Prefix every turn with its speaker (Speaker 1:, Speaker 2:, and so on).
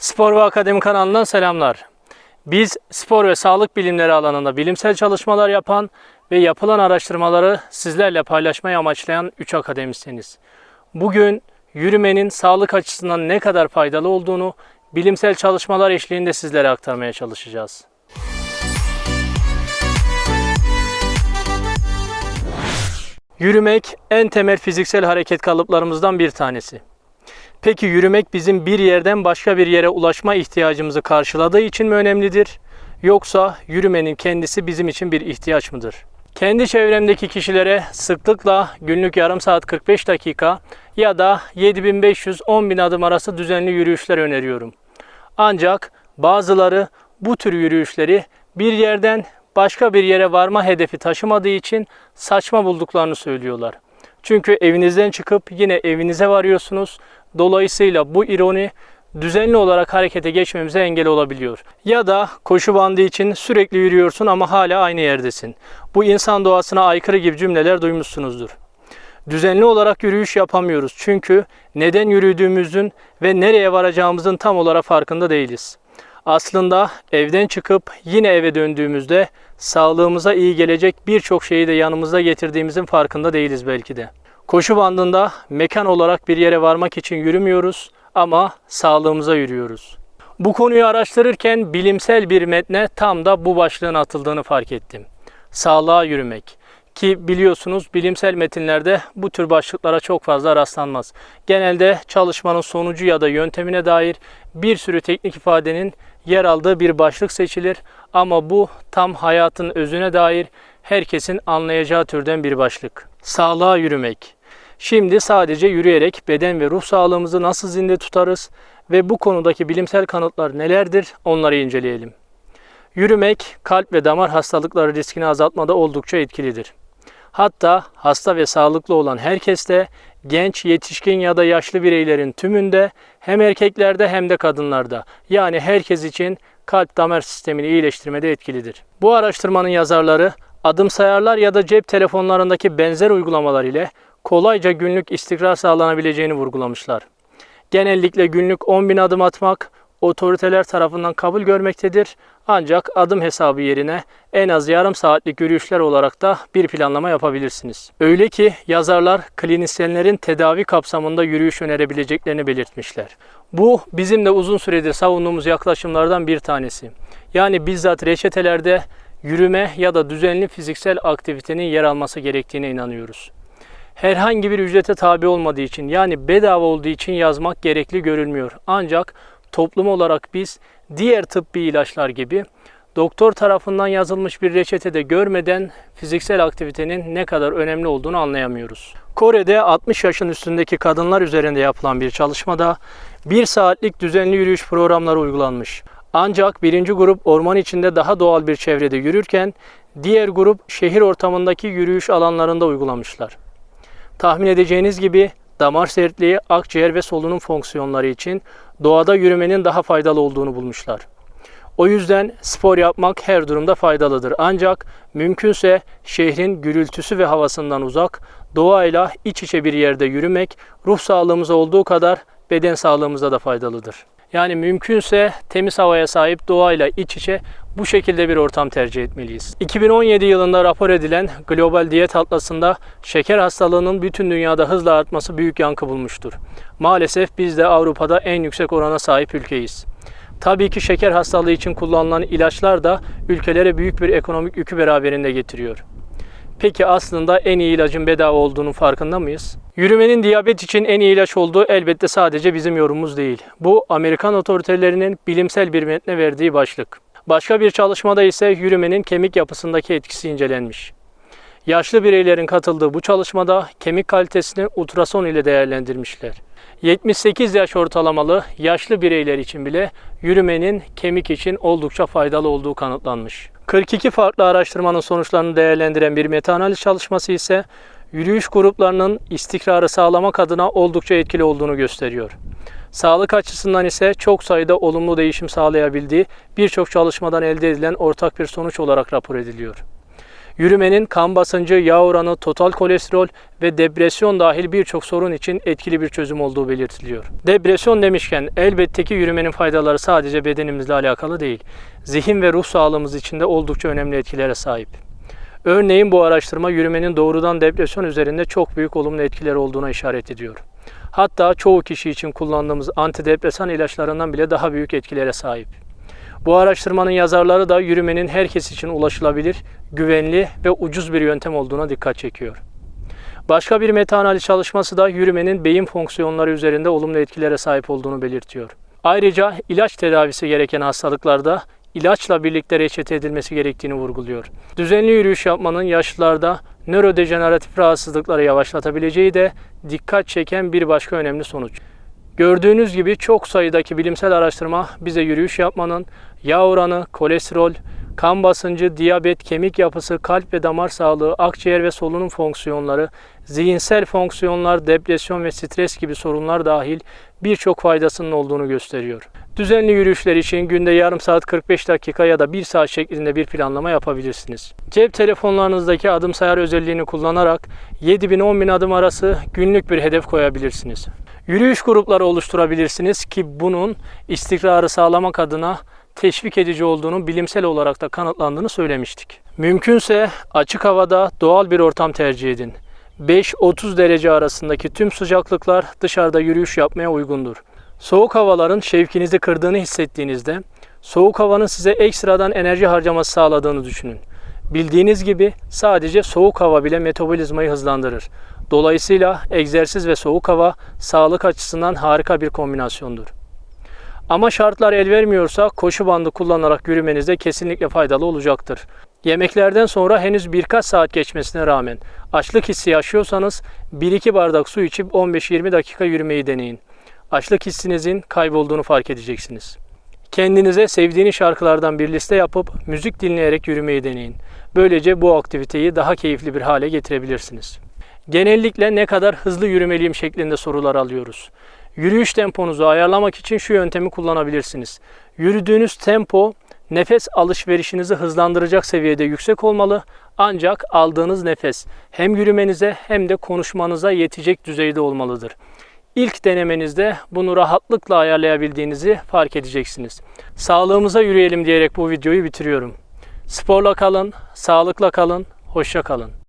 Speaker 1: Spor ve Akademi kanalından selamlar. Biz spor ve sağlık bilimleri alanında bilimsel çalışmalar yapan ve yapılan araştırmaları sizlerle paylaşmayı amaçlayan 3 akademisyeniz. Bugün yürümenin sağlık açısından ne kadar faydalı olduğunu bilimsel çalışmalar eşliğinde sizlere aktarmaya çalışacağız. Yürümek en temel fiziksel hareket kalıplarımızdan bir tanesi. Peki yürümek bizim bir yerden başka bir yere ulaşma ihtiyacımızı karşıladığı için mi önemlidir? Yoksa yürümenin kendisi bizim için bir ihtiyaç mıdır? Kendi çevremdeki kişilere sıklıkla günlük yarım saat 45 dakika ya da 7500-10.000 adım arası düzenli yürüyüşler öneriyorum. Ancak bazıları bu tür yürüyüşleri bir yerden başka bir yere varma hedefi taşımadığı için saçma bulduklarını söylüyorlar. Çünkü evinizden çıkıp yine evinize varıyorsunuz. Dolayısıyla bu ironi düzenli olarak harekete geçmemize engel olabiliyor. Ya da koşu bandı için sürekli yürüyorsun ama hala aynı yerdesin. Bu insan doğasına aykırı gibi cümleler duymuşsunuzdur. Düzenli olarak yürüyüş yapamıyoruz çünkü neden yürüdüğümüzün ve nereye varacağımızın tam olarak farkında değiliz. Aslında evden çıkıp yine eve döndüğümüzde sağlığımıza iyi gelecek birçok şeyi de yanımızda getirdiğimizin farkında değiliz belki de. Koşu bandında mekan olarak bir yere varmak için yürümüyoruz ama sağlığımıza yürüyoruz. Bu konuyu araştırırken bilimsel bir metne tam da bu başlığın atıldığını fark ettim. Sağlığa yürümek. Ki biliyorsunuz bilimsel metinlerde bu tür başlıklara çok fazla rastlanmaz. Genelde çalışmanın sonucu ya da yöntemine dair bir sürü teknik ifadenin yer aldığı bir başlık seçilir ama bu tam hayatın özüne dair herkesin anlayacağı türden bir başlık. Sağlığa yürümek. Şimdi sadece yürüyerek beden ve ruh sağlığımızı nasıl zinde tutarız ve bu konudaki bilimsel kanıtlar nelerdir onları inceleyelim. Yürümek kalp ve damar hastalıkları riskini azaltmada oldukça etkilidir. Hatta hasta ve sağlıklı olan herkeste, genç, yetişkin ya da yaşlı bireylerin tümünde hem erkeklerde hem de kadınlarda yani herkes için kalp damar sistemini iyileştirmede etkilidir. Bu araştırmanın yazarları adım sayarlar ya da cep telefonlarındaki benzer uygulamalar ile kolayca günlük istikrar sağlanabileceğini vurgulamışlar. Genellikle günlük 10 bin adım atmak otoriteler tarafından kabul görmektedir. Ancak adım hesabı yerine en az yarım saatlik yürüyüşler olarak da bir planlama yapabilirsiniz. Öyle ki yazarlar klinisyenlerin tedavi kapsamında yürüyüş önerebileceklerini belirtmişler. Bu bizim de uzun süredir savunduğumuz yaklaşımlardan bir tanesi. Yani bizzat reçetelerde yürüme ya da düzenli fiziksel aktivitenin yer alması gerektiğine inanıyoruz herhangi bir ücrete tabi olmadığı için yani bedava olduğu için yazmak gerekli görülmüyor. Ancak toplum olarak biz diğer tıbbi ilaçlar gibi doktor tarafından yazılmış bir reçetede görmeden fiziksel aktivitenin ne kadar önemli olduğunu anlayamıyoruz. Kore'de 60 yaşın üstündeki kadınlar üzerinde yapılan bir çalışmada 1 saatlik düzenli yürüyüş programları uygulanmış. Ancak birinci grup orman içinde daha doğal bir çevrede yürürken diğer grup şehir ortamındaki yürüyüş alanlarında uygulamışlar. Tahmin edeceğiniz gibi damar sertliği, akciğer ve solunum fonksiyonları için doğada yürümenin daha faydalı olduğunu bulmuşlar. O yüzden spor yapmak her durumda faydalıdır. Ancak mümkünse şehrin gürültüsü ve havasından uzak, doğayla iç içe bir yerde yürümek ruh sağlığımıza olduğu kadar beden sağlığımıza da faydalıdır. Yani mümkünse temiz havaya sahip doğayla iç içe bu şekilde bir ortam tercih etmeliyiz. 2017 yılında rapor edilen Global Diyet Atlası'nda şeker hastalığının bütün dünyada hızla artması büyük yankı bulmuştur. Maalesef biz de Avrupa'da en yüksek orana sahip ülkeyiz. Tabii ki şeker hastalığı için kullanılan ilaçlar da ülkelere büyük bir ekonomik yükü beraberinde getiriyor. Peki aslında en iyi ilacın bedava olduğunun farkında mıyız? Yürümenin diyabet için en iyi ilaç olduğu elbette sadece bizim yorumumuz değil. Bu Amerikan otoritelerinin bilimsel bir metne verdiği başlık. Başka bir çalışmada ise yürümenin kemik yapısındaki etkisi incelenmiş. Yaşlı bireylerin katıldığı bu çalışmada kemik kalitesini ultrason ile değerlendirmişler. 78 yaş ortalamalı yaşlı bireyler için bile yürümenin kemik için oldukça faydalı olduğu kanıtlanmış. 42 farklı araştırmanın sonuçlarını değerlendiren bir metaanaliz çalışması ise yürüyüş gruplarının istikrarı sağlamak adına oldukça etkili olduğunu gösteriyor. Sağlık açısından ise çok sayıda olumlu değişim sağlayabildiği birçok çalışmadan elde edilen ortak bir sonuç olarak rapor ediliyor. Yürümenin kan basıncı, yağ oranı, total kolesterol ve depresyon dahil birçok sorun için etkili bir çözüm olduğu belirtiliyor. Depresyon demişken elbette ki yürümenin faydaları sadece bedenimizle alakalı değil. Zihin ve ruh sağlığımız için de oldukça önemli etkilere sahip. Örneğin bu araştırma yürümenin doğrudan depresyon üzerinde çok büyük olumlu etkileri olduğuna işaret ediyor. Hatta çoğu kişi için kullandığımız antidepresan ilaçlarından bile daha büyük etkilere sahip. Bu araştırmanın yazarları da yürümenin herkes için ulaşılabilir, güvenli ve ucuz bir yöntem olduğuna dikkat çekiyor. Başka bir metaanaliz çalışması da yürümenin beyin fonksiyonları üzerinde olumlu etkilere sahip olduğunu belirtiyor. Ayrıca ilaç tedavisi gereken hastalıklarda ilaçla birlikte reçete edilmesi gerektiğini vurguluyor. Düzenli yürüyüş yapmanın yaşlılarda nörodejeneratif rahatsızlıkları yavaşlatabileceği de dikkat çeken bir başka önemli sonuç. Gördüğünüz gibi çok sayıdaki bilimsel araştırma bize yürüyüş yapmanın yağ oranı, kolesterol, kan basıncı, diyabet, kemik yapısı, kalp ve damar sağlığı, akciğer ve solunum fonksiyonları, zihinsel fonksiyonlar, depresyon ve stres gibi sorunlar dahil birçok faydasının olduğunu gösteriyor. Düzenli yürüyüşler için günde yarım saat 45 dakika ya da 1 saat şeklinde bir planlama yapabilirsiniz. Cep telefonlarınızdaki adım sayar özelliğini kullanarak 7000-10000 adım arası günlük bir hedef koyabilirsiniz. Yürüyüş grupları oluşturabilirsiniz ki bunun istikrarı sağlamak adına teşvik edici olduğunu bilimsel olarak da kanıtlandığını söylemiştik. Mümkünse açık havada doğal bir ortam tercih edin. 5-30 derece arasındaki tüm sıcaklıklar dışarıda yürüyüş yapmaya uygundur. Soğuk havaların şevkinizi kırdığını hissettiğinizde soğuk havanın size ekstradan enerji harcaması sağladığını düşünün. Bildiğiniz gibi sadece soğuk hava bile metabolizmayı hızlandırır. Dolayısıyla egzersiz ve soğuk hava sağlık açısından harika bir kombinasyondur. Ama şartlar el vermiyorsa koşu bandı kullanarak yürümeniz de kesinlikle faydalı olacaktır. Yemeklerden sonra henüz birkaç saat geçmesine rağmen açlık hissi yaşıyorsanız 1-2 bardak su içip 15-20 dakika yürümeyi deneyin. Açlık hissinizin kaybolduğunu fark edeceksiniz. Kendinize sevdiğiniz şarkılardan bir liste yapıp müzik dinleyerek yürümeyi deneyin. Böylece bu aktiviteyi daha keyifli bir hale getirebilirsiniz. Genellikle ne kadar hızlı yürümeliyim şeklinde sorular alıyoruz. Yürüyüş temponuzu ayarlamak için şu yöntemi kullanabilirsiniz. Yürüdüğünüz tempo nefes alışverişinizi hızlandıracak seviyede yüksek olmalı. Ancak aldığınız nefes hem yürümenize hem de konuşmanıza yetecek düzeyde olmalıdır. İlk denemenizde bunu rahatlıkla ayarlayabildiğinizi fark edeceksiniz. Sağlığımıza yürüyelim diyerek bu videoyu bitiriyorum. Sporla kalın, sağlıkla kalın, hoşça kalın.